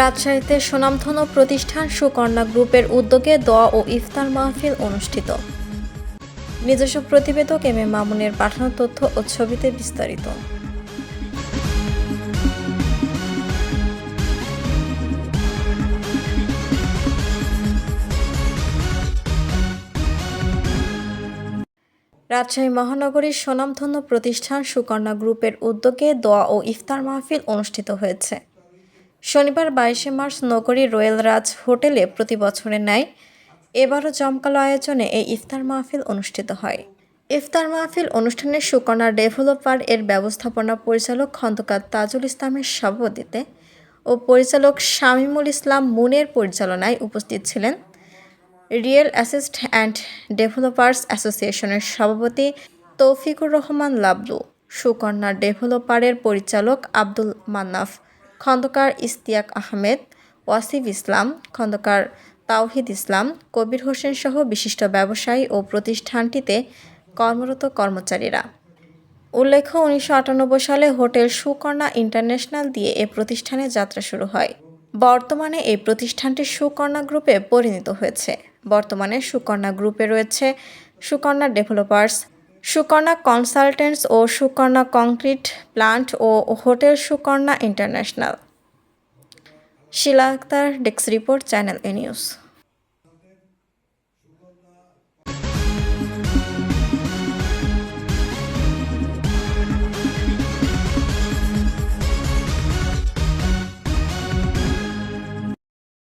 রাজশাহীতে সুনামধন্য প্রতিষ্ঠান সুকন্যা গ্রুপের উদ্যোগে দোয়া ও ইফতার মাহফিল অনুষ্ঠিত। নিজস্ব প্রতিবেদক এম এ মামুনের পাঠানো তথ্য ও ছবিতে বিস্তারিত। রাজশাহী মহানগরীর সুনামধন্য প্রতিষ্ঠান সুকন্যা গ্রুপের উদ্যোগে দোয়া ও ইফতার মাহফিল অনুষ্ঠিত হয়েছে। শনিবার বাইশে মার্চ নগরীর রয়্যাল রাজ হোটেলে প্রতি বছরের ন্যায় এবারও জমকালো আয়োজনে এই ইফতার মাহফিল অনুষ্ঠিত হয়। ইফতার মাহফিল অনুষ্ঠানে সুকন্যা ডেভেলপার এর ব্যবস্থাপনা পরিচালক খন্দকার তাজুল ইসলামের সভাপতিতে ও পরিচালক শামীমুল ইসলাম মুনের পরিচালনায় উপস্থিত ছিলেন। রিয়েল অ্যাসিস্ট অ্যান্ড ডেভেলপার্স অ্যাসোসিয়েশনের সভাপতি তৌফিকুর রহমান লাবলু, সুকন্যা ডেভেলপারের পরিচালক আব্দুল মান্নাফ খন্দকার ইস্তিয়াক আহমেদ, ওয়াসিফ ইসলাম, খন্দকার তাওহিদ ইসলাম, কবির হোসেন সহ বিশিষ্ট ব্যবসায়ী ও প্রতিষ্ঠানটিতে কর্মরত কর্মচারীরা। উল্লেখ্য, উনিশশো আটানব্বই সালে হোটেল সুকন্যা ইন্টারন্যাশনাল দিয়ে এ প্রতিষ্ঠানের যাত্রা শুরু হয়। বর্তমানে এই প্রতিষ্ঠানটি সুকন্যা গ্রুপে পরিণত হয়েছে। বর্তমানে সুকন্যা গ্রুপে রয়েছে সুকন্যা ডেভেলপার্স সুকন্যা কনসালটেন্টস ও Sukarna concrete plant O hotel Sukarna international. Shila Akter desk report, channel A news.